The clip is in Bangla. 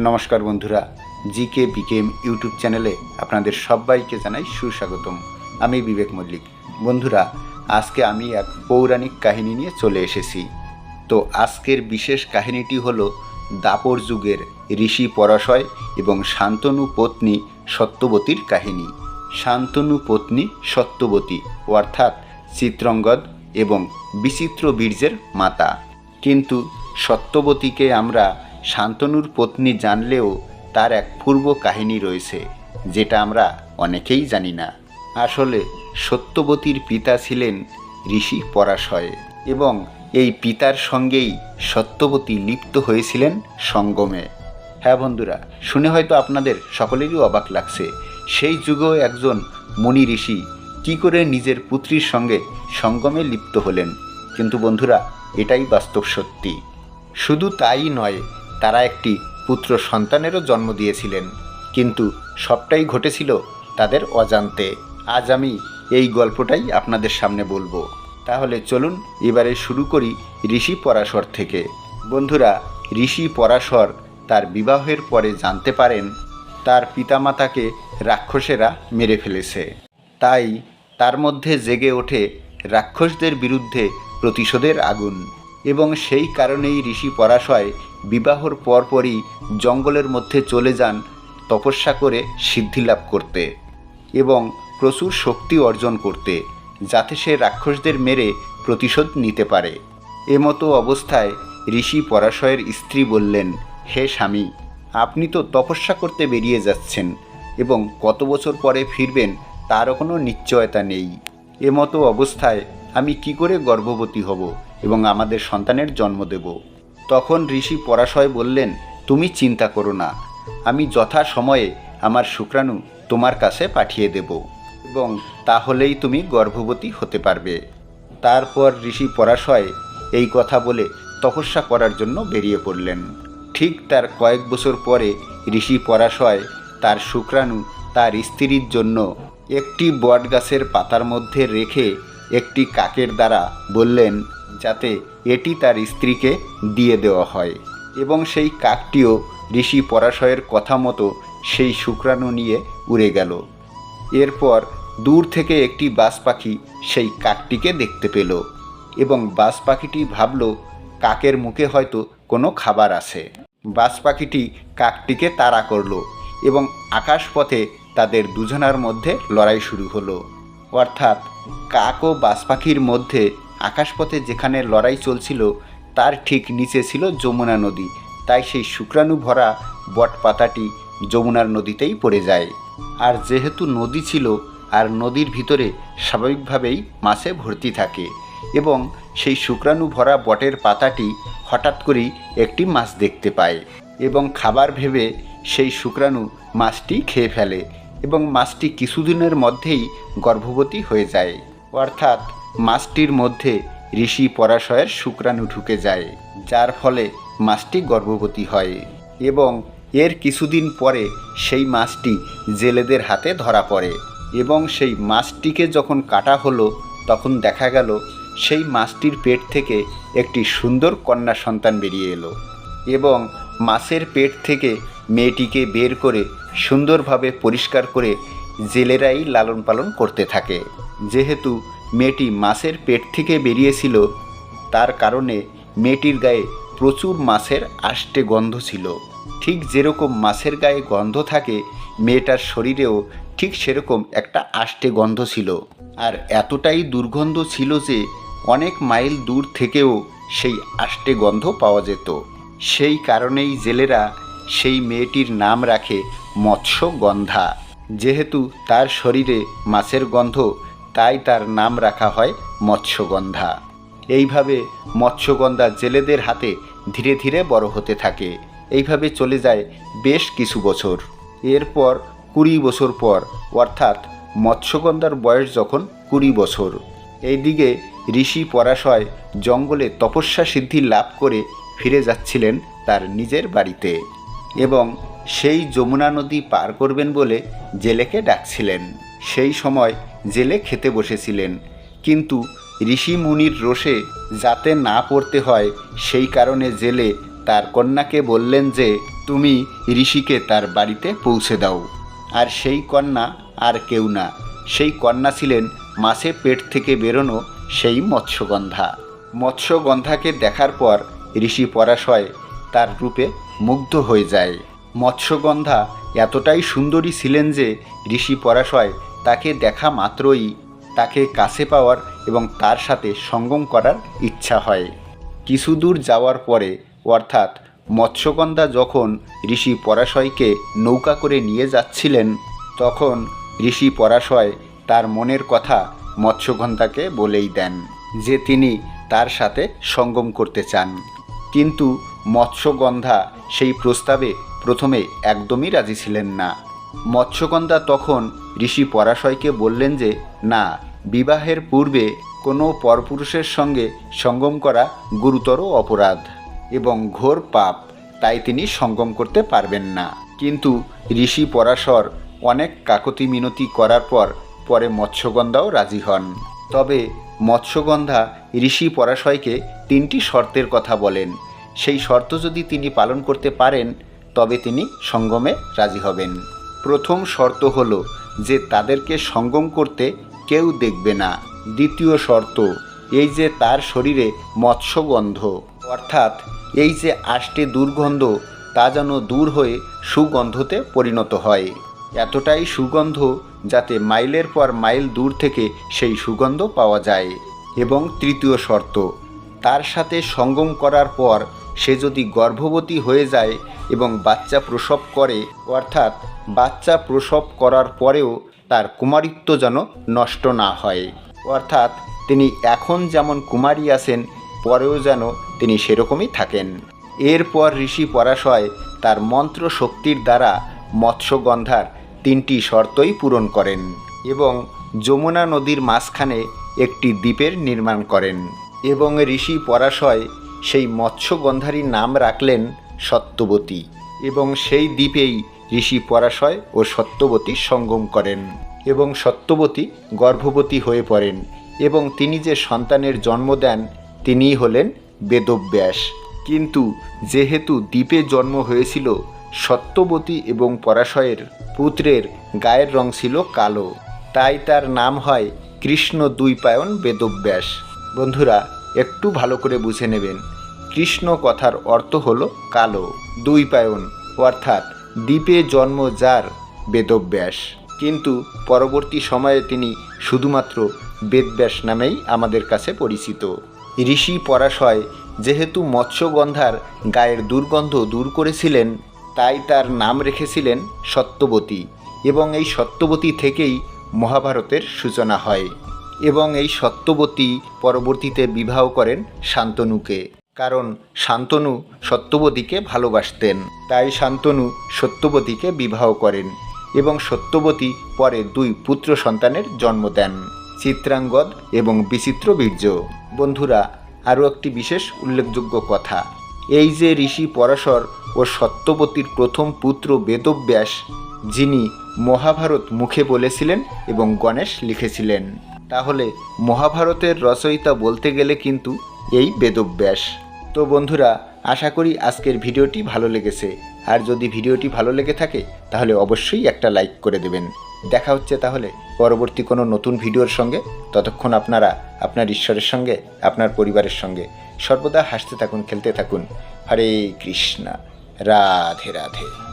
নমস্কার বন্ধুরা জি জিকে বিকেম ইউটিউব চ্যানেলে আপনাদের সবাইকে জানাই সুস্বাগতম। আমি বিবেক মল্লিক। বন্ধুরা, আজকে আমি এক পৌরাণিক কাহিনী নিয়ে চলে এসেছি। তো আজকের বিশেষ কাহিনীটি হলো দাপর যুগের ঋষি পরাশয় এবং শান্তনু পত্নী সত্যবতীর কাহিনী। শান্তনু পত্নী সত্যবতী, অর্থাৎ চিত্রঙ্গদ এবং বিচিত্র বীর্যের মাতা। কিন্তু সত্যবতীকে আমরা শান্তনুর পত্নী জানলেও তার এক পূর্ব কাহিনী রয়েছে, যেটা আমরা অনেকেই জানি না। আসলে সত্যবতীর পিতা ছিলেন ঋষি পরাশয় এবং এই পিতার সঙ্গেই সত্যবতী লিপ্ত হয়েছিলেন সঙ্গমে। হ্যাঁ বন্ধুরা, শুনে হয়তো আপনাদের সকলেরই অবাক লাগছে, সেই যুগেও একজন মুনি ঋষি কী করে নিজের পুত্রীর সঙ্গে সঙ্গমে লিপ্ত হলেন। কিন্তু বন্ধুরা, এটাই বাস্তব সত্যি। শুধু তাই নয় তারা একটি পুত্র সন্তানেরও জন্ম দিয়েছিলেন। কিন্তু সবটাই ঘটেছিল তাদের অজান্তে। আজ আমি এই গল্পটাই আপনাদের সামনে বলব। তাহলে চলুন এবারে শুরু করি ঋষি পরাশর থেকে। বন্ধুরা, ঋষি পরাশর তার বিবাহের পরে জানতে পারেন, তার পিতামাতাকে রাক্ষসেরা মেরে ফেলেছে। তাই তার মধ্যে জেগে ওঠে রাক্ষসদের বিরুদ্ধে প্রতিশোধের আগুন। এবং সেই কারণেই ঋষি পরাশয় বিবাহর পরপরই জঙ্গলের মধ্যে চলে যান তপস্যা করে সিদ্ধি লাভ করতে এবং প্রচুর শক্তি অর্জন করতে, যাতে সে রাক্ষসদের মেরে প্রতিশোধ নিতে পারে। এমতো অবস্থায় ঋষি পরাশয়ের স্ত্রী বললেন, হে স্বামী, আপনি তো তপস্যা করতে বেরিয়ে যাচ্ছেন এবং কত বছর পরে ফিরবেন তারও কোনো নিশ্চয়তা নেই। এমতো অবস্থায় আমি কি করে গর্ভবতী হব এবং আমাদের সন্তানের জন্ম দেব? তখন ঋষি পরাশয় বললেন, তুমি চিন্তা করো না, আমি যথা সময়ে আমার শুক্রাণু তোমার কাছে পাঠিয়ে দেব এবং তাহলেই তুমি গর্ভবতী হতে পারবে। তারপর ঋষি পরাশয় এই কথা বলে তপস্যা করার জন্য বেরিয়ে পড়লেন। ঠিক তার কয়েক বছর পরে ঋষি পরাশয় তার শুক্রাণু তার স্ত্রীর জন্য একটি বটগাছের পাতার মধ্যে রেখে একটি কাকের দ্বারা বললেন যাতে এটি তার স্ত্রীকে দিয়ে দেওয়া হয় এবং সেই কাকটিও ঋষি পরাশয়ের কথা মতো সেই শুক্রাণু নিয়ে উড়ে গেল। এরপর দূর থেকে একটি বাস পাখি সেই কাকটিকে দেখতে পেল এবং বাস পাখিটি ভাবল, কাকের মুখে হয়তো কোনো খাবার আছে। বাস পাখিটি কাকটিকে তাড়া করল এবং আকাশপথে তাদের দুজনার মধ্যে লড়াই শুরু হলো। অর্থাৎ কাক ও বাস পাখির মধ্যে আকাশপথে যেখানে লড়াই চলছিল, তার ঠিক নিচে ছিল যমুনা নদী। তাই সেই শুক্রাণু ভরা বট পাতাটি যমুনার নদীতেই পড়ে যায়। আর যেহেতু নদী ছিল, আর নদীর ভিতরে স্বাভাবিকভাবেই মাছে ভর্তি থাকে এবং সেই শুক্রাণু ভরা বটের পাতাটি হঠাৎ করেই একটি মাছ দেখতে পায় এবং খাবার ভেবে সেই শুক্রাণু মাছটি খেয়ে ফেলে এবং মাছটি কিছুদিনের মধ্যেই গর্ভবতী হয়ে যায়। অর্থাৎ মাছটির মধ্যে ঋষি পরাশয়ের শুক্রাণু ঢুকে যায়, যার ফলে মাছটি গর্ভবতী হয় এবং এর কিছুদিন পরে সেই মাছটি জেলেদের হাতে ধরা পড়ে এবং সেই মাছটিকে যখন কাটা হলো, তখন দেখা গেল সেই মাছটির পেট থেকে একটি সুন্দর কন্যা সন্তান বেরিয়ে এলো এবং মাছের পেট থেকে মেয়েটিকে বের করে সুন্দরভাবে পরিষ্কার করে জেলেরাই লালন পালন করতে থাকে। যেহেতু মেয়েটি মাছের পেট থেকে বেরিয়েছিল। তার কারণে মেয়েটির গায়ে প্রচুর মাছের আষ্টে গন্ধ ছিল। ঠিক যেরকম মাছের গায়ে গন্ধ থাকে, মেয়েটার শরীরেও ঠিক সেরকম একটা আষ্টে গন্ধ ছিল। আর এতটাই দুর্গন্ধ ছিল যে অনেক মাইল দূর থেকেও সেই আষ্টে গন্ধ পাওয়া যেত। সেই কারণেই জেলেরা সেই মেয়েটির নাম রাখে মৎস্যগন্ধা। যেহেতু তার শরীরে মাছের গন্ধ তাই তার নাম রাখা হয় মৎস্যগন্ধা। এইভাবে মৎস্যগন্ধা জেলেদের হাতে ধীরে ধীরে বড় হতে থাকে। এইভাবে চলে যায় বেশ কিছু বছর। এরপর কুড়ি বছর পর, অর্থাৎ মৎস্যগন্ধার বয়স যখন কুড়ি বছর। এইদিকে ঋষি পরাশয় জঙ্গলে তপস্যা সিদ্ধি লাভ করে ফিরে যাচ্ছিলেন তার নিজের বাড়িতে এবং সেই যমুনা নদী পার করবেন বলে জেলেকে ডাকছিলেন। সেই সময় জেলে খেতে বসেছিলেন। কিন্তু ঋষি মুনির রোষে যাতে না পড়তে হয়, সেই কারণে জেলে তার কন্যাকে বললেন যে, তুমি ঋষিকে তার বাড়িতে পৌঁছে দাও। আর সেই কন্যা আর কেউ না। সেই কন্যা ছিলেন মাসে পেট থেকে বেরোনো সেই মৎস্যগন্ধা। মৎস্যগন্ধাকে দেখার পর ঋষি পরাশয় তার রূপে মুগ্ধ হয়ে যায়। মৎস্যগন্ধা এতটাই সুন্দরী ছিলেন যে, ঋষি পরাশয় তাকে দেখা মাত্রই তাকে কাছে পাওয়ার এবং তার সাথে সঙ্গম করার ইচ্ছা হয়। কিছু দূর যাওয়ার পরে, অর্থাৎ মৎস্যগন্ধা যখন ঋষি পরাশয়কে নৌকা করে নিয়ে যাচ্ছিলেন, তখন ঋষি পরাশয় তার মনের কথা মৎস্যগন্ধাকে বলেই দেন যে তিনি তার সাথে সঙ্গম করতে চান। কিন্তু মৎস্যগন্ধা সেই প্রস্তাবে প্রথমে একদমই রাজি ছিলেন না। মৎস্যগন্ধা তখন ঋষি পরাশয়কে বললেন যে, না, বিবাহের পূর্বে কোনো পরপুরুষের সঙ্গে সঙ্গম করা গুরুতর অপরাধ এবং ঘোর পাপ, তাই তিনি সঙ্গম করতে পারবেন না। কিন্তু ঋষি পরাশর অনেক কাকতি মিনতি করার পর পরে মৎস্যগন্ধাও রাজি হন। তবে মৎস্যগন্ধা ঋষি পরাশয়কে তিনটি শর্তের কথা বলেন। সেই শর্ত যদি তিনি পালন করতে পারেন, তবে তিনি সঙ্গমে রাজি হবেন। প্রথম শর্ত হল যে তাদেরকে সঙ্গম করতে কেউ দেখবে না। দ্বিতীয় শর্ত, এই যে তার শরীরে মৎস্যগন্ধ। অর্থাৎ এই যে আষ্টে দুর্গন্ধ, তা যেন দূর হয়ে সুগন্ধতে পরিণত হয়। এতটাই সুগন্ধ যাতে মাইলের পর মাইল দূর থেকে সেই সুগন্ধ পাওয়া যায়। এবং তৃতীয় শর্ত, তার সাথে সঙ্গম করার পর সে যদি গর্ভবতী হয়ে যায় এবং বাচ্চা প্রসব করে, অর্থাৎ বাচ্চা প্রসব করার পরেও তার কুমারিত্ব যেন নষ্ট না হয়। অর্থাৎ তিনি এখন যেমন কুমারী আছেন, পরেও যেন তিনি সেরকমই থাকেন। এরপর ঋষি পরাশয় তার মন্ত্র শক্তির দ্বারা মৎস্যগন্ধার তিনটি শর্তই পূরণ করেন এবং যমুনা নদীর মাঝখানে একটি দ্বীপের নির্মাণ করেন এবং ঋষি পরাশয় সেই মৎস্যগন্ধারীর নাম রাখলেন সত্যবতী এবং সেই দ্বীপেই ঋষি পরাশয় ও সত্যবতী সঙ্গম করেন এবং সত্যবতী গর্ভবতী হয়ে পড়েন এবং তিনি যে সন্তানের জন্ম দেন, তিনিই হলেন বেদব্যাস। কিন্তু যেহেতু দ্বীপে জন্ম হয়েছিল, সত্যবতী এবং পরাশয়ের পুত্রের গায়ের রং ছিল কালো, তাই তার নাম হয় কৃষ্ণ দুইপায়ন বেদব্যাস। বন্ধুরা, একটু ভালো করে বুঝে নেবেন কৃষ্ণ কথার অর্থ হলো কালো, দুই পায়ন, অর্থাৎ দ্বীপে জন্ম যার বেদব্যাস। কিন্তু পরবর্তী সময়ে তিনি শুধুমাত্র বেদব্যাস নামেই আমাদের কাছে পরিচিত। ঋষি পরাশয় যেহেতু মৎস্যগন্ধার গায়ের দুর্গন্ধ দূর করেছিলেন, তাই তার নাম রেখেছিলেন সত্যবতী এবং এই সত্যবতী থেকেই মহাভারতের সূচনা হয় এবং এই সত্যবতী পরবর্তীতে বিবাহ করেন শান্তনুকে। কারণ শান্তনু সত্যবতীকে ভালোবাসতেন। তাই শান্তনু সত্যবতীকে বিবাহ করেন এবং সত্যবতী পরে দুই পুত্র সন্তানের জন্ম দেন, চিত্রাঙ্গদ এবং বিচিত্র বীর্য। বন্ধুরা, আরও একটি বিশেষ উল্লেখযোগ্য কথা। এই যে ঋষি পরাশর ও সত্যবতীর প্রথম পুত্র বেদব্যাস, যিনি মহাভারত মুখে বলেছিলেন এবং গণেশ লিখেছিলেন। তাহলে মহাভারতের রচয়িতা বলতে গেলে কিন্তু এই বেদব্যাস। তো বন্ধুরা, আশা করি আজকের ভিডিওটি ভালো লেগেছে। আর যদি ভিডিওটি ভালো লেগে থাকে, তাহলে অবশ্যই একটা লাইক করে দেবেন। দেখা হচ্ছে তাহলে পরবর্তী কোনো নতুন ভিডিওর সঙ্গে। ততক্ষণ আপনারা আপনার ঈশ্বরের সঙ্গে, আপনার পরিবারের সঙ্গে সর্বদা হাসতে থাকুন, খেলতে থাকুন। হরে কৃষ্ণা। রাধে রাধে।